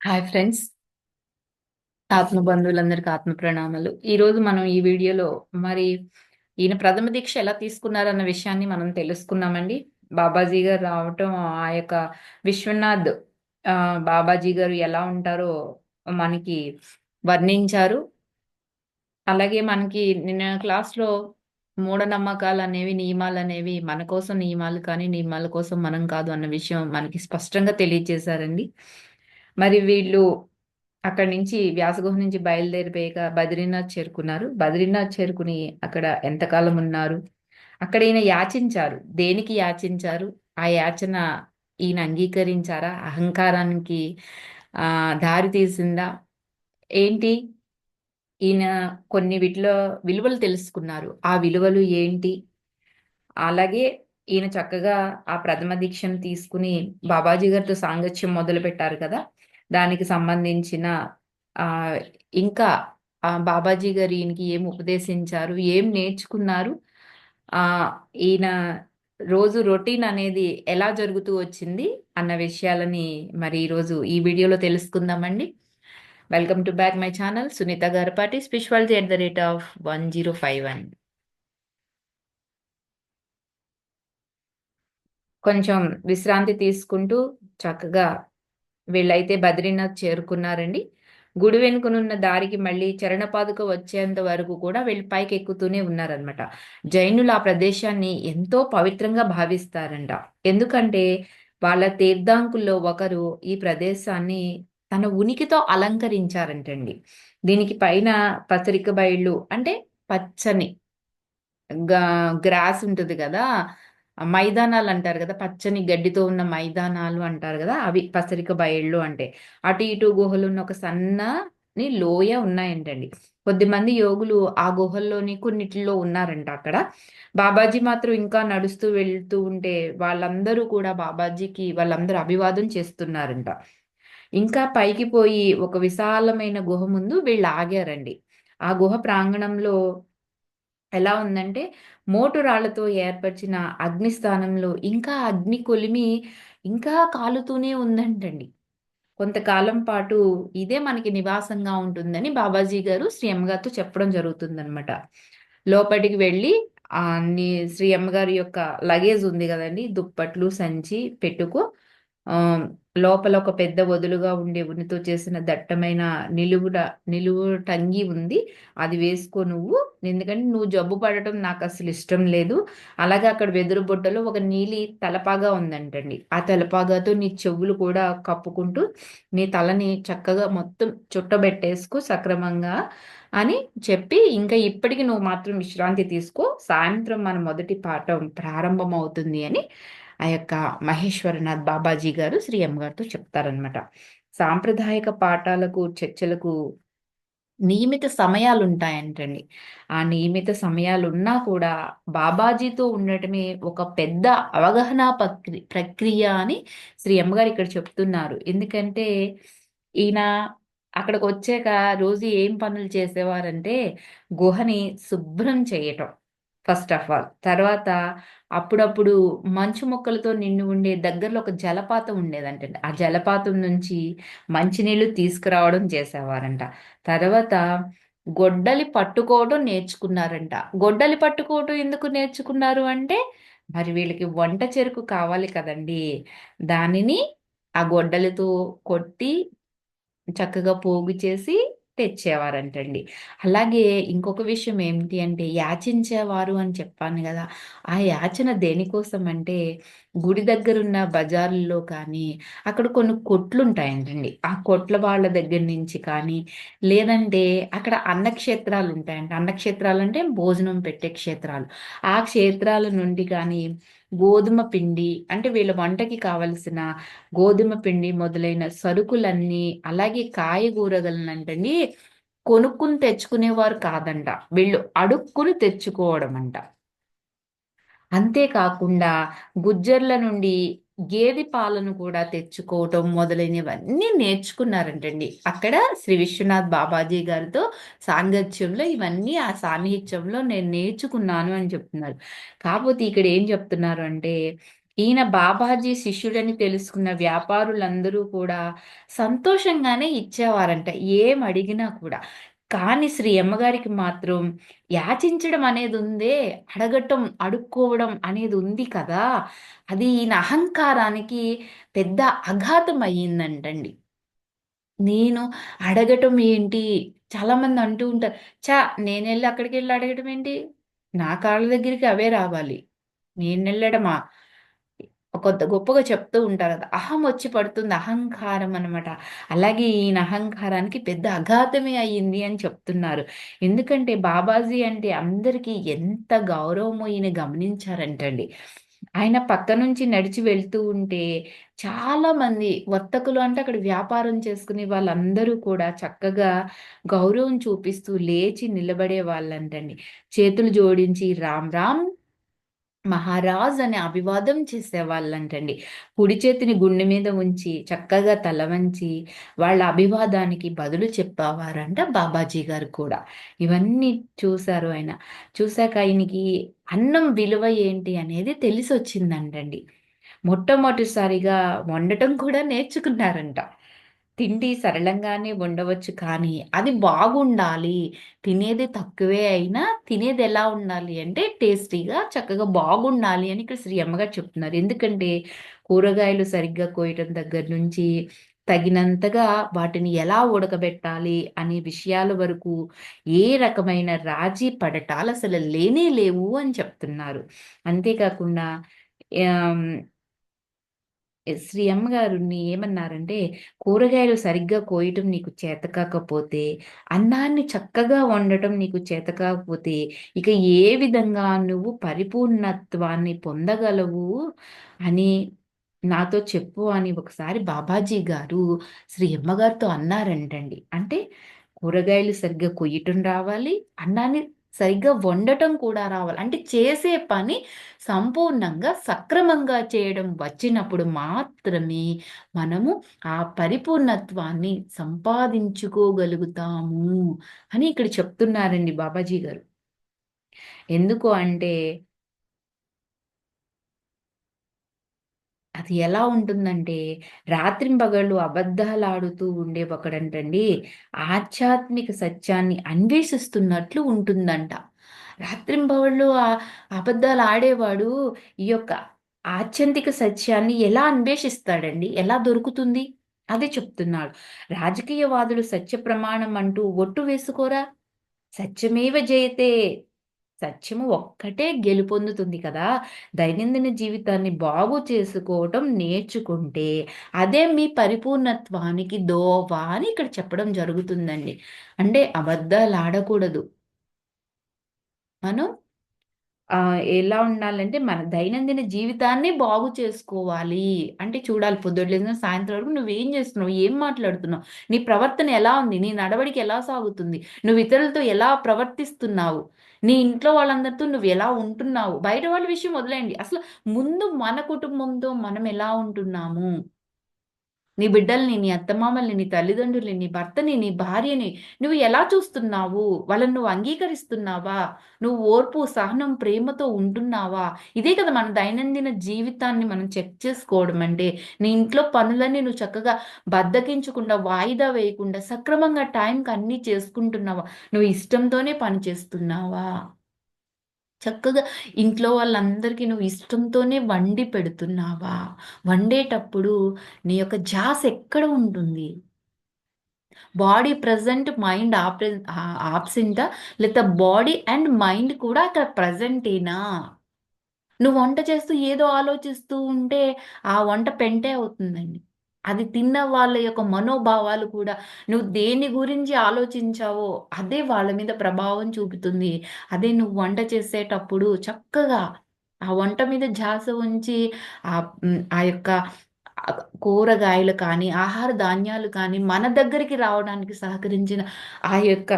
Hi friends. ఆత్మ బంధువులందరికీ ఆత్మ ప్రణామాలు ఈరోజు మనం ఈ వీడియోలో మరి ఈయన ప్రథమ దీక్ష ఎలా తీసుకున్నారన్న విషయాన్ని మనం తెలుసుకున్నామండి. బాబాజీ గారు రావటం ఆ యొక్క విశ్వనాథ్ బాబాజీ గారు ఎలా ఉంటారో మనకి వర్ణించారు. అలాగే మనకి నిన్న క్లాస్లో మూఢనమ్మకాలు అనేవి నియమాలు అనేవి మన కోసం నియమాలు కానీ నియమాల కోసం మనం కాదు అన్న విషయం మనకి స్పష్టంగా తెలియజేశారండి. మరి వీళ్ళు అక్కడి నుంచి వ్యాసగుహ నుంచి బయలుదేరిపోయాక బద్రీనాథ్ చేరుకున్నారు. బద్రీనాథ్ చేరుకుని అక్కడ ఎంతకాలం ఉన్నారు? అక్కడ ఈయన యాచించారు. దేనికి యాచించారు? ఆ యాచన ఈయన అంగీకరించారా? అహంకారానికి ఆ దారి తీసిందా? ఏంటి? ఈయన కొన్ని వీటిలో విలువలు తెలుసుకున్నారు. ఆ విలువలు ఏంటి? అలాగే ఈయన చక్కగా ఆ ప్రథమ దీక్షను తీసుకుని బాబాజీ గారితో సాంగత్యం మొదలు పెట్టారు కదా? దానికి సంబంధించిన ఇంకా బాబాజీ గారు ఈయనకి ఏం ఉపదేశించారు ఏం నేర్చుకున్నారు ఈయన రోజు రొటీన్ అనేది ఎలా జరుగుతూ వచ్చింది అన్న విషయాలని మరి ఈరోజు ఈ వీడియోలో తెలుసుకుందామండి. Welcome to back my channel. Sunitha Garapati spirituality at the rate of one zero five one. కొంచెం విశ్రాంతి తీసుకుంటూ చక్కగా వీళ్ళైతే బద్రీనాథ్ చేరుకున్నారండి. గుడి వెనుకనున్న దారికి మళ్ళీ చరణపాదుక వచ్చేంత వరకు కూడా వీళ్ళు పైకి ఎక్కుతూనే ఉన్నారనమాట జైనులు ఆ ప్రదేశాన్ని ఎంతో పవిత్రంగా భావిస్తారంట. ఎందుకంటే వాళ్ళ తీర్థాంకుల్లో ఒకరు ఈ ప్రదేశాన్ని తన ఉనికితో అలంకరించారంటండి. దీనికి పైన పసరిక బయళ్ళు అంటే పచ్చని గ్రాస్ ఉంటుంది కదా మైదానాలు అంటారు కదా పచ్చని గడ్డితో ఉన్న మైదానాలు అంటారు కదా అవి పసరిక బయళ్ళు అంటే. అటు ఇటు గుహలు ఉన్న ఒక సన్నని లోయ ఉన్నాయంటండి. కొద్దిమంది యోగులు ఆ గుహల్లోని కొన్నిటిలో ఉన్నారంట అక్కడ. బాబాజీ మాత్రం ఇంకా నడుస్తూ వెళ్తూ ఉంటే వాళ్ళందరూ కూడా బాబాజీకి వాళ్ళందరూ అభివాదం చేస్తున్నారంట. ఇంకా పైకి పోయి ఒక విశాలమైన గుహ ముందు వీళ్ళు ఆగారండి. ఆ గుహ ప్రాంగణంలో ఎలా ఉందంటే మోటురాళ్ళతో ఏర్పరిచిన అగ్నిస్థానంలో ఇంకా అగ్ని కొలిమి ఇంకా కాలుతూనే ఉందంటండి. కొంతకాలం పాటు ఇదే మనకి నివాసంగా ఉంటుందని బాబాజీ గారు శ్రీ అమ్మగారితో చెప్పడం జరుగుతుందనమాట లోపలికి వెళ్ళి అన్ని శ్రీ అమ్మగారి యొక్క లగేజ్ ఉంది కదండి దుప్పట్లు సంచి పెట్టుకో లోపల ఒక పెద్ద వదులుగా ఉండే ఉనితో చేసిన దట్టమైన నిలువుట నిలువు టంగి ఉంది. అది వేసుకో నువ్వు. ఎందుకంటే నువ్వు జబ్బు పడటం నాకు అసలు ఇష్టం లేదు. అలాగే అక్కడ వెదురు బుట్టలో ఒక నీలి తలపాగా ఉందంటండి. ఆ తలపాగాతో నీ చెవులు కూడా కప్పుకుంటూ నీ తలని చక్కగా మొత్తం చుట్టబెట్టేసుకో సక్రమంగా అని చెప్పి ఇంకా ఇప్పటికి నువ్వు మాత్రం విశ్రాంతి తీసుకో. సాయంత్రం మన మొదటి పాఠం ప్రారంభం అవుతుంది అని ఆ యొక్క మహేశ్వరనాథ్ బాబాజీ గారు శ్రీ గారితో చెప్తారనమాట సాంప్రదాయక పాఠాలకు చర్చలకు నియమిత సమయాలు ఉంటాయంటండి ఆ నియమిత సమయాలు ఉన్నా కూడా బాబాజీతో ఉండటమే ఒక పెద్ద అవగాహన ప్రక్రియ అని శ్రీ అమ్మగారు ఇక్కడ చెప్తున్నారు. ఎందుకంటే ఈయన అక్కడికి వచ్చాక రోజు ఏం పనులు చేసేవారంటే గుహని శుభ్రం చేయటం. First of all. తర్వాత అప్పుడప్పుడు మంచు మొక్కలతో నిండి ఉండే దగ్గరలో ఒక జలపాతం ఉండేదంట ఆ జలపాతం నుంచి మంచినీళ్ళు తీసుకురావడం చేసేవారంట. తర్వాత గొడ్డలి పట్టుకోవడం నేర్చుకున్నారంట. గొడ్డలి పట్టుకోవడం ఎందుకు నేర్చుకున్నారు అంటే మరి వీళ్ళకి వంట చెరుకు కావాలి కదండి. దానిని ఆ గొడ్డలితో కొట్టి చక్కగా పోగు చేసి తెచ్చేవారంటండి. అలాగే ఇంకొక విషయం ఏమిటి అంటే యాచించేవారు అని చెప్పాను కదా! ఆ యాచన దేనికోసం అంటే గుడి దగ్గరున్న బజార్లో కానీ అక్కడ కొన్ని కొట్లు ఉంటాయంటండి ఆ కొట్ల వాళ్ళ దగ్గర నుంచి కానీ లేదంటే అక్కడ అన్నక్షేత్రాలు ఉంటాయంట. అన్నక్షేత్రాలు అంటే భోజనం పెట్టే క్షేత్రాలు. ఆ క్షేత్రాల నుండి కానీ గోధుమ పిండి అంటే వీళ్ళ వంటకి కావలసిన గోధుమ పిండి మొదలైన సరుకులన్నీ అలాగే కాయగూరగలనంటండి కొనుక్కుని తెచ్చుకునేవారు కాదంట. వీళ్ళు అడుక్కుని తెచ్చుకోవడం అంట అంతేకాకుండా గుజ్జర్ల నుండి గేదె పాలను కూడా తెచ్చుకోవటం మొదలైనవన్నీ నేర్చుకున్నారంటండి. అక్కడ శ్రీ విశ్వనాథ్ బాబాజీ గారితో సాంగత్యంలో ఇవన్నీ ఆ సాన్నిహిత్యంలో నేను నేర్చుకున్నాను అని చెప్తున్నారు. కాకపోతే ఇక్కడ ఏం చెప్తున్నారు అంటే ఈయన బాబాజీ శిష్యుడని తెలుసుకున్న వ్యాపారులందరూ కూడా సంతోషంగానే ఇచ్చేవారంట. ఏం అడిగినా కూడా. కానీ శ్రీ అమ్మగారికి మాత్రం యాచించడం అనేది ఉందే అడగటం అడుక్కోవడం అనేది ఉంది కదా. అది ఈయన అహంకారానికి పెద్ద అఘాతం అయ్యిందంటండి నేను అడగటం ఏంటి? చాలామంది అంటూ ఉంటారు చా నేను వెళ్ళి అక్కడికి వెళ్ళి అడగటం ఏంటి? నా కాళ్ళ దగ్గరికి అవే రావాలి. నేను వెళ్ళడమా కొంత గొప్పగా చెప్తూ ఉంటారు కదా అహం వచ్చి పడుతుంది. అహంకారం అనమాట అలాగే ఈయన అహంకారానికి పెద్ద అఘాతమే అయ్యింది అని చెప్తున్నారు. ఎందుకంటే బాబాజీ అంటే అందరికీ ఎంత గౌరవమో ఈయన గమనించారంటండి. ఆయన పక్క నుంచి నడిచి వెళ్తూ ఉంటే చాలా మంది వర్తకులు అంటే అక్కడ వ్యాపారం చేసుకునే వాళ్ళందరూ కూడా చక్కగా గౌరవం చూపిస్తూ లేచి నిలబడే వాళ్ళంటండి. చేతులు జోడించి రామ్ రామ్ మహారాజ్ అనే అభివాదం చేసేవాళ్ళంటండి. కుడి చేతిని గుండె మీద ఉంచి చక్కగా తల వంచి వాళ్ళ అభివాదానికి బదులు చెప్పేవారంట బాబాజీ గారు కూడా. ఇవన్నీ చూశారు ఆయన. చూశాక ఆయనకి అన్నం విలువ ఏంటి అనేది తెలిసి వచ్చిందంటండి మొట్టమొదటిసారిగా వండటం కూడా నేర్చుకున్నారంట. తిండి సరళంగానే ఉండవచ్చు కానీ అది బాగుండాలి. తినేది తక్కువే అయినా తినేది ఎలా ఉండాలి అంటే టేస్టీగా చక్కగా బాగుండాలి అని ఇక్కడ శ్రీ అమ్మగారు చెప్తున్నారు. ఎందుకంటే కూరగాయలు సరిగ్గా కోయటం దగ్గర నుంచి తగినంతగా వాటిని ఎలా ఉడకబెట్టాలి అనే విషయాల వరకు ఏ రకమైన రాజీ పడటాలు అసలు లేనే లేవు అని చెప్తున్నారు. అంతేకాకుండా శ్రీ అమ్మగారుని ఏమన్నారంటే కూరగాయలు సరిగ్గా కోయటం నీకు చేత కాకపోతే అన్నాన్ని చక్కగా వండటం నీకు చేత కాకపోతే ఇక ఏ విధంగా నువ్వు పరిపూర్ణత్వాన్ని పొందగలవు? అని నాతో చెప్పు అని ఒకసారి బాబాజీ గారు శ్రీ అమ్మగారితో అన్నారంటండి. అంటే కూరగాయలు సరిగ్గా కొయ్యటం రావాలి అన్నాన్ని సరిగ్గా వండటం కూడా రావాలి. అంటే చేసే పని సంపూర్ణంగా సక్రమంగా చేయడం వచ్చినప్పుడు మాత్రమే మనము ఆ పరిపూర్ణత్వాన్ని సంపాదించుకోగలుగుతాము అని ఇక్కడ చెప్తున్నారండి బాబాజీ గారు. ఎందుకు అంటే అది ఎలా ఉంటుందంటే రాత్రింబగళ్ళు అబద్ధాలాడుతూ ఉండే ఒకడంటండి ఆధ్యాత్మిక సత్యాన్ని అన్వేషిస్తున్నట్లు ఉంటుందంట. రాత్రింబగళ్ళు ఆ అబద్ధాలు ఆడేవాడు ఈ యొక్క ఆత్యంతిక సత్యాన్ని ఎలా అన్వేషిస్తాడండి? ఎలా దొరుకుతుంది? అదే చెప్తున్నాడు. రాజకీయవాదులు సత్య ప్రమాణం అంటూ ఒట్టు వేసుకోరా? సత్యమేవ జయతే సత్యము ఒక్కటే గెలుపొందుతుంది కదా. దైనందిన జీవితాన్ని బాగు చేసుకోవటం నేర్చుకుంటే అదే మీ పరిపూర్ణత్వానికి దోవా అని ఇక్కడ చెప్పడం జరుగుతుందండి. అంటే అబద్ధాలు ఆడకూడదు. మనం ఎలా ఉండాలంటే మన దైనందిన జీవితాన్ని బాగు చేసుకోవాలి. అంటే చూడాలి పొద్దున్న సాయంత్రం వరకు నువ్వేం చేస్తున్నావు? ఏం మాట్లాడుతున్నావు? నీ ప్రవర్తన ఎలా ఉంది? నీ నడవడికి ఎలా సాగుతుంది? నువ్వు ఇతరులతో ఎలా ప్రవర్తిస్తున్నావు? నీ ఇంట్లో వాళ్ళందరితో నువ్వు ఎలా ఉంటున్నావు? బయట వాళ్ళ విషయం వదిలేయండి. అసలు ముందు మన కుటుంబంతో మనం ఎలా ఉంటున్నాము? నీ బిడ్డల్ని నీ అత్తమామల్ని నీ తల్లిదండ్రుల్ని నీ భర్తని నీ భార్యని నువ్వు ఎలా చూస్తున్నావు? వాళ్ళని నువ్వు అంగీకరిస్తున్నావా? నువ్వు ఓర్పు సహనం ప్రేమతో ఉంటున్నావా? ఇదే కదా మన దైనందిన జీవితాన్ని మనం చెక్ చేసుకోవడం అంటే నీ ఇంట్లో పనులన్నీ నువ్వు చక్కగా బద్దకించకుండా వాయిదా వేయకుండా సక్రమంగా టైంకి అన్నీ చేసుకుంటున్నావా? నువ్వు ఇష్టంతోనే పని చేస్తున్నావా? చక్కగా ఇంట్లో వాళ్ళందరికీ నువ్వు ఇష్టంతోనే వండి పెడుతున్నావా? వండేటప్పుడు నీ యొక్క జాస్ ఎక్కడ ఉంటుంది? బాడీ ప్రజెంట్ మైండ్ ఆప్రె ఆబ్సెంటా? లేదా బాడీ అండ్ మైండ్ కూడా అక్కడ ప్రజెంటేనా? నువ్వు వంట చేస్తూ ఏదో ఆలోచిస్తూ ఉంటే ఆ వంట పెంటే అవుతుందండి. అది తిన్న వాళ్ళ యొక్క మనోభావాలు కూడా నువ్వు దేని గురించి ఆలోచించావో అదే వాళ్ళ మీద ప్రభావం చూపుతుంది. అదే నువ్వు వంట చేసేటప్పుడు చక్కగా ఆ వంట మీద ధ్యాస ఉంచి ఆ ఆ యొక్క కూరగాయలు కానీ ఆహార ధాన్యాలు కానీ మన దగ్గరికి రావడానికి సహకరించిన ఆ యొక్క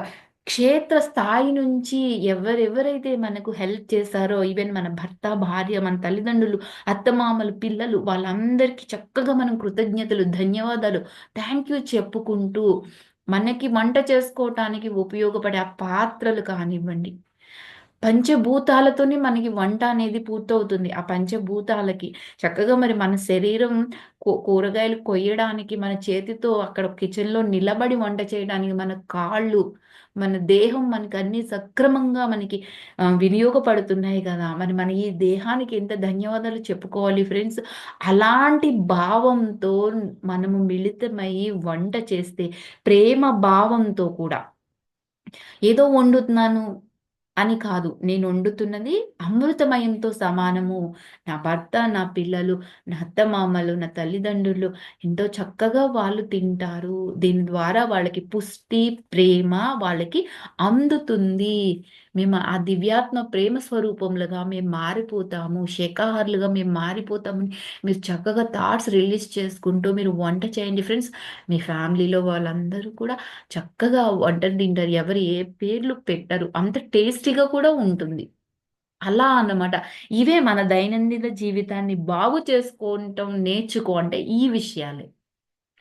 క్షేత్ర స్థాయి నుంచి ఎవరెవరైతే మనకు హెల్ప్ చేశారో ఈవెన్ మన భర్త భార్య మన తల్లిదండ్రులు అత్తమామలు పిల్లలు వాళ్ళందరికీ చక్కగా మనం కృతజ్ఞతలు ధన్యవాదాలు థ్యాంక్ యూ చెప్పుకుంటూ మనకి వంట చేసుకోవటానికి ఉపయోగపడే ఆ పాత్రలు కానివ్వండి. పంచభూతాలతోనే మనకి వంట అనేది పూర్తవుతుంది. ఆ పంచభూతాలకి చక్కగా మరి మన శరీరం కూరగాయలు కొయ్యడానికి మన చేతితో అక్కడ కిచెన్లో నిలబడి వంట చేయడానికి మన కాళ్ళు మన దేహం మనకి అన్ని సక్రమంగా మనకి వినియోగపడుతున్నాయి కదా. మరి మన ఈ దేహానికి ఎంత ధన్యవాదాలు చెప్పుకోవాలి ఫ్రెండ్స్. అలాంటి భావంతో మనము మిళితమై వంట చేస్తే ప్రేమ భావంతో కూడా ఏదో వండుతున్నాను అని కాదు. నేను వండుతున్నది అమృతమయంతో సమానము. నా భర్త నా పిల్లలు నా అత్తమామలు నా తల్లిదండ్రులు ఎంతో చక్కగా వాళ్ళు తింటారు. దీని ద్వారా వాళ్ళకి పుష్టి ప్రేమ వాళ్ళకి అందుతుంది. మేము ఆ దివ్యాత్మ ప్రేమ స్వరూపములుగా మేము మారిపోతాము శాఖాహారులుగా మేము మారిపోతామని మీరు చక్కగా థాట్స్ రిలీజ్ చేసుకుంటూ మీరు వంట చేయండి ఫ్రెండ్స్ మీ ఫ్యామిలీలో వాళ్ళందరూ కూడా చక్కగా వంట తింటారు. ఎవరు ఏ పేర్లు పెట్టరు. అంత టేస్టీగా కూడా ఉంటుంది. అలా అన్నమాట. ఇవే మన దైనందిన జీవితాన్ని బాగు చేసుకోవటం నేర్చుకో అంటే ఈ విషయాలే.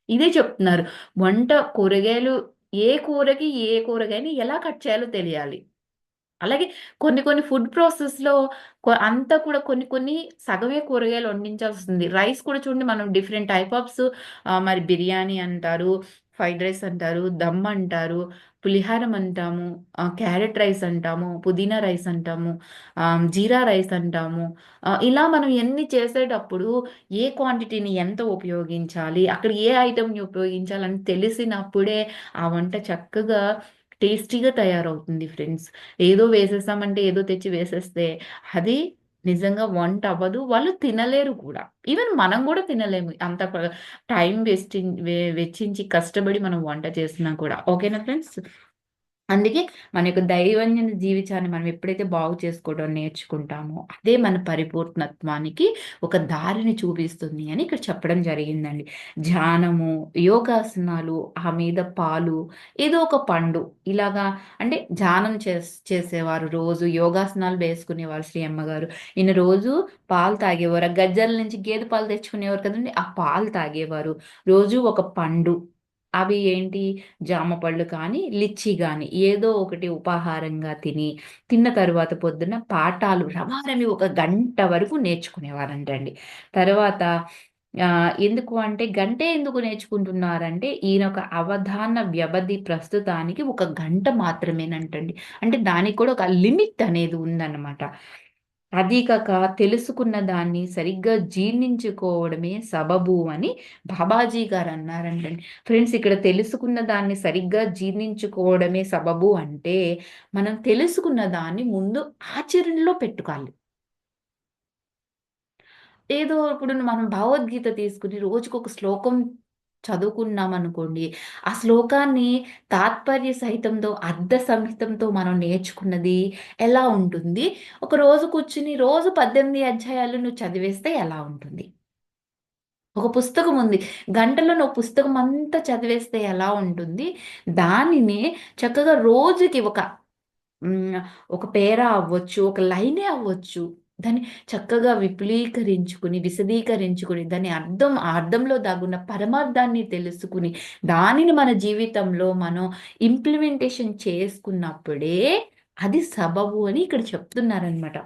ఇదే చెప్తున్నారు. వంట కూరగాయలు ఏ కూరకి ఏ కూరగాయని ఎలా కట్ చేయాలో తెలియాలి. అలాగే కొన్ని కొన్ని ఫుడ్ ప్రాసెస్‌లో అంతా కూడా కొన్ని కొన్ని సగమే కూరగాయలు వండించాల్సింది. రైస్ కూడా చూడండి మనం డిఫరెంట్ టైప్ ఆఫ్స్ మరి బిర్యానీ అంటారు, ఫ్రైడ్ రైస్ అంటారు, దమ్ అంటారు, పులిహారం అంటాము, క్యారెట్ రైస్ అంటాము, పుదీనా రైస్ అంటాము, జీరా రైస్ అంటాము. ఇలా మనం ఎన్ని చేసేటప్పుడు ఏ క్వాంటిటీని ఎంత ఉపయోగించాలి, అక్కడ ఏ ఐటమ్ని ఉపయోగించాలని తెలిసినప్పుడే ఆ వంట చక్కగా టేస్టీగా తయారవుతుంది ఫ్రెండ్స్. ఏదో వేసేస్తామంటే ఏదో తెచ్చి వేసేస్తే అది నిజంగా వంట అవ్వదు. వాళ్ళు తినలేరు కూడా. ఈవెన్ మనం కూడా తినలేము. అంత టైం వేస్టింగ్ వెచ్చించి కష్టపడి మనం వంట చేసినా కూడా. ఓకేనా ఫ్రెండ్స్? అందుకే మన యొక్క దైవంజన జీవితాన్ని మనం ఎప్పుడైతే బాగు చేసుకోవడం నేర్చుకుంటామో అదే మన పరిపూర్ణత్వానికి ఒక దారిని చూపిస్తుంది అని ఇక్కడ చెప్పడం జరిగిందండి. ధ్యానము యోగాసనాలు ఆ మీద పాలు ఏదో ఒక పండు. ఇలాగా అంటే ధ్యానం చేసేవారు రోజు యోగాసనాలు వేసుకునేవారు శ్రీ అమ్మగారు. ఈయన రోజు పాలు తాగేవారు. గజ్జల నుంచి గేదె పాలు తెచ్చుకునేవారు కదండి ఆ పాలు తాగేవారు. రోజు ఒక పండు. అవి ఏంటి? జామ పళ్ళు కానీ లిచ్చి కానీ ఏదో ఒకటి ఉపాహారంగా తిని తిన్న తర్వాత పొద్దున్న పాఠాలు రవారని ఒక గంట వరకు నేర్చుకునేవారంటండి. తర్వాత ఎందుకు అంటే గంటే ఎందుకు నేర్చుకుంటున్నారంటే ఈయన ఒక అవధాన వ్యవధి ప్రస్తుతానికి ఒక గంట మాత్రమేనంటండి. అంటే దానికి కూడా ఒక లిమిట్ అనేది ఉందన్నమాట. అది కాక తెలుసుకున్న దాన్ని సరిగ్గా జీర్ణించుకోవడమే సబబు అని బాబాజీ గారు అన్నారంటండి. ఫ్రెండ్స్ ఇక్కడ తెలుసుకున్న దాన్ని సరిగ్గా జీర్ణించుకోవడమే సబబు అంటే మనం తెలుసుకున్న దాన్ని ముందు ఆచరణలో పెట్టుకోవాలి. ఏదో ఇప్పుడు మనం భగవద్గీత తీసుకుని రోజుకొక శ్లోకం చదువుకున్నాం అనుకోండి ఆ శ్లోకాన్ని తాత్పర్య సహితంతో అర్ధ సంహితంతో మనం నేర్చుకున్నది ఎలా ఉంటుంది? ఒక రోజు కూర్చుని రోజు పద్దెనిమిది అధ్యాయాలు నువ్వు చదివేస్తే ఎలా ఉంటుంది? ఒక పుస్తకం ఉంది. గంటలో నువ్వు పుస్తకం అంతా చదివేస్తే ఎలా ఉంటుంది? దానిని చక్కగా రోజుకి ఒక ఒక పేర అవ్వచ్చు ఒక లైనే అవ్వచ్చు. దాన్ని చక్కగా విపులీకరించుకుని విశదీకరించుకుని దాని అర్థం ఆ అర్థంలో దాగున్న పరమార్థాన్ని తెలుసుకుని దానిని మన జీవితంలో మనం ఇంప్లిమెంటేషన్ చేసుకున్నప్పుడే అది సబబు అని ఇక్కడ చెప్తున్నారనమాట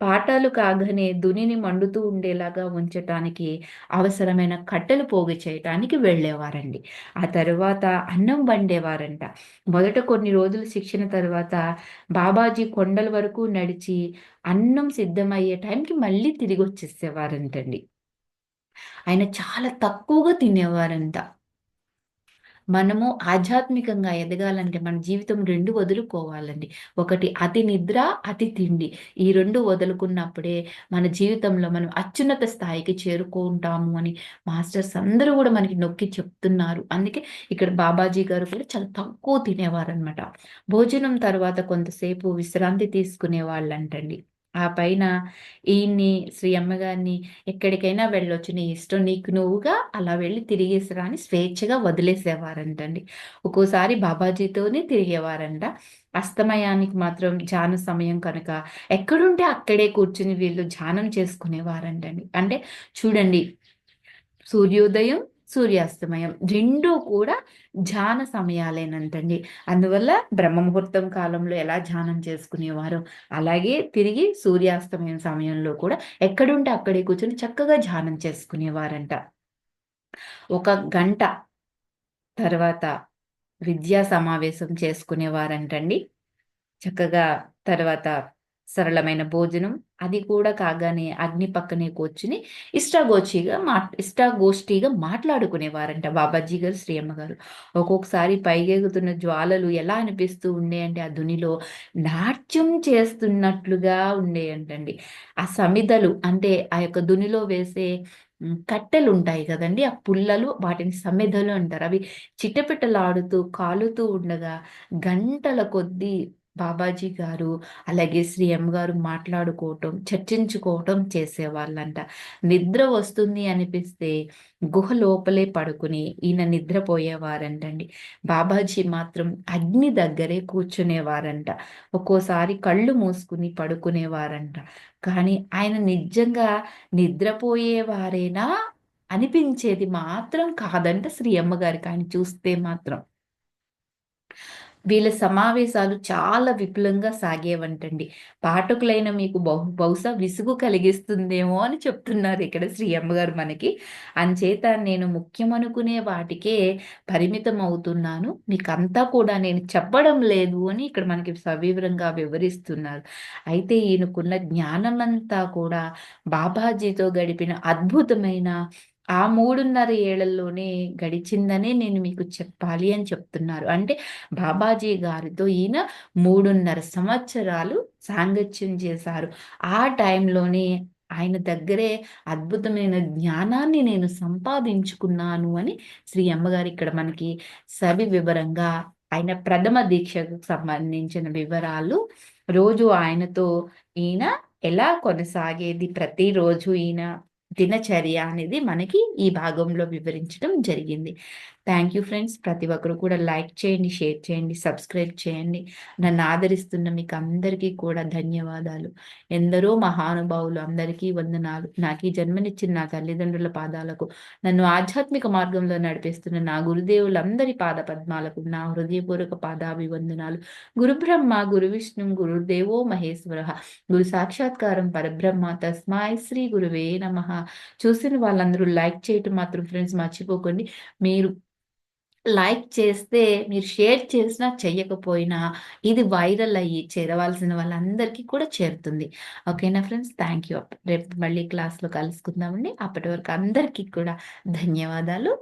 పాఠాలు కాగానే దునిని మండుతూ ఉండేలాగా ఉంచటానికి అవసరమైన కట్టెలు పోగు చేయటానికి వెళ్ళేవారండి. ఆ తర్వాత అన్నం వండేవారంట. మొదట కొన్ని రోజులు శిక్షణ తర్వాత బాబాజీ కొండల వరకు నడిచి అన్నం సిద్ధమయ్యే టైంకి మళ్ళీ తిరిగి వచ్చేసేవారంటండి ఆయన చాలా తక్కువగా తినేవారంట. మనము ఆధ్యాత్మికంగా ఎదగాలంటే మన జీవితం రెండు వదులుకోవాలండి. ఒకటి అతి నిద్ర అతి తిండి. ఈ రెండు వదులుకున్నప్పుడే మన జీవితంలో మనం అత్యున్నత స్థాయికి చేరుకుంటాము అని మాస్టర్స్ అందరూ కూడా మనకి నొక్కి చెప్తున్నారు. అందుకే ఇక్కడ బాబాజీ గారు కూడా చాలా తక్కువ తినేవారనమాట భోజనం తర్వాత కొంతసేపు విశ్రాంతి తీసుకునే వాళ్ళంటండి ఆ పైన ఈయన్ని శ్రీ అమ్మగారిని ఎక్కడికైనా వెళ్ళొచ్చు నీ ఇష్టం. నీకు నువ్వుగా అలా వెళ్ళి తిరిగేసిరా అని స్వేచ్ఛగా వదిలేసేవారంటండి. ఒక్కోసారి బాబాజీతోనే తిరిగేవారంట. అస్తమయానికి మాత్రం ధ్యాన సమయం కనుక ఎక్కడుంటే అక్కడే కూర్చుని వీళ్ళు ధ్యానం చేసుకునేవారంటండి. అంటే చూడండి సూర్యోదయం సూర్యాస్తమయం రెండూ కూడా ధ్యాన సమయాలేనంటండి. అందువల్ల బ్రహ్మముహూర్తం కాలంలో ఎలా ధ్యానం చేసుకునేవారో అలాగే తిరిగి సూర్యాస్తమయం సమయంలో కూడా ఎక్కడుంటే అక్కడే కూర్చొని చక్కగా ధ్యానం చేసుకునేవారంట. ఒక గంట తర్వాత విద్యా సమావేశం చేసుకునేవారంటండి. చక్కగా తర్వాత సరళమైన భోజనం. అది కూడా కాగానే అగ్ని పక్కనే కూర్చుని ఇష్టాగోచిగా మా ఇష్టాగోష్ఠిగా మాట్లాడుకునేవారంట బాబాజీ గారు శ్రీ గారు ఒక్కొక్కసారి పైగెగుతున్న జ్వాలలు ఎలా అనిపిస్తూ ఉండేయంటే ఆ ధునిలో నాట్యం చేస్తున్నట్లుగా ఉండేయంటండి. ఆ సమిదలు అంటే ఆ యొక్క ధునిలో వేసే కట్టెలు ఉంటాయి కదండి ఆ పుల్లలు వాటిని సమిధలు అంటారు. అవి చిట్టపిట్టలాడుతూ కాలుతూ ఉండగా గంటల కొద్దీ బాబాజీ గారు అలాగే శ్రీ ఎం గారు మాట్లాడుకోవటం చర్చించుకోవటం చేసేవాళ్ళంట. నిద్ర వస్తుంది అనిపిస్తే గుహ లోపలే పడుకుని ఈయన నిద్రపోయేవారంటండి. బాబాజీ మాత్రం అగ్ని దగ్గరే కూర్చునేవారంట. ఒక్కోసారి కళ్ళు మూసుకుని పడుకునేవారంట. కానీ ఆయన నిజంగా నిద్రపోయేవారేనా? అనిపించేది మాత్రం కాదంట శ్రీ అమ్మగారికి ఆయన చూస్తే మాత్రం వీళ్ళ సమావేశాలు చాలా విపులంగా సాగేవంటండి. పాఠకులైన మీకు బహు బహుశా విసుగు కలిగిస్తుందేమో అని చెప్తున్నారు ఇక్కడ శ్రీ అమ్మగారు మనకి. అంచేత నేను ముఖ్యమనుకునే వాటికే పరిమితం అవుతున్నాను మీకంతా కూడా నేను చెప్పడం లేదు అని ఇక్కడ మనకి సవివరంగా వివరిస్తున్నారు. అయితే ఈయనకున్న జ్ఞానమంతా కూడా బాబాజీతో గడిపిన అద్భుతమైన ఆ మూడున్నర ఏళ్ళలోనే గడిచిందనే నేను మీకు చెప్పాలి అని చెప్తున్నారు. అంటే బాబాజీ గారితో ఈయన మూడున్నర సంవత్సరాలు సాంగత్యం చేశారు. ఆ టైంలోనే ఆయన దగ్గరే అద్భుతమైన జ్ఞానాన్ని నేను సంపాదించుకున్నాను అని శ్రీ అమ్మగారు ఇక్కడ మనకి సవి వివరంగా ఆయన ప్రథమ దీక్షకు సంబంధించిన వివరాలు రోజు ఆయనతో ఈయన ఎలా కొనసాగేది ప్రతిరోజు ఈయన దినచర్య అనేది మనకి ఈ భాగంలో వివరించడం జరిగింది. థ్యాంక్ యూ ఫ్రెండ్స్ ప్రతి ఒక్కరు కూడా లైక్ చేయండి షేర్ చేయండి సబ్స్క్రైబ్ చేయండి. నన్ను ఆదరిస్తున్న మీకు అందరికీ కూడా ధన్యవాదాలు. ఎందరో మహానుభావులు అందరికీ వందనాలు. నాకు ఈ జన్మనిచ్చిన నా తల్లిదండ్రుల పాదాలకు నన్ను ఆధ్యాత్మిక మార్గంలో నడిపిస్తున్న నా గురుదేవులందరి పాద పద్మాలకు నా హృదయపూర్వక పాదాభివందనాలు. గురుబ్రహ్మ గురు విష్ణు గురుదేవో మహేశ్వర. గురు సాక్షాత్కారం పరబ్రహ్మ తస్మాయ్ శ్రీ గురువే నమ. చూసిన వాళ్ళందరూ లైక్ చేయటం మాత్రం ఫ్రెండ్స్ మర్చిపోకండి. మీరు లైక్ చేస్తే మీరు షేర్ చేసినా చెయ్యకపోయినా ఇది వైరల్ అయ్యి చేరవలసిన వాళ్ళందరికీ కూడా చేరుతుంది. ఓకేనా ఫ్రెండ్స్? థ్యాంక్ యూ రేపు మళ్ళీ క్లాస్లో కలుసుకుందామండి. అప్పటి వరకు అందరికీ కూడా ధన్యవాదాలు.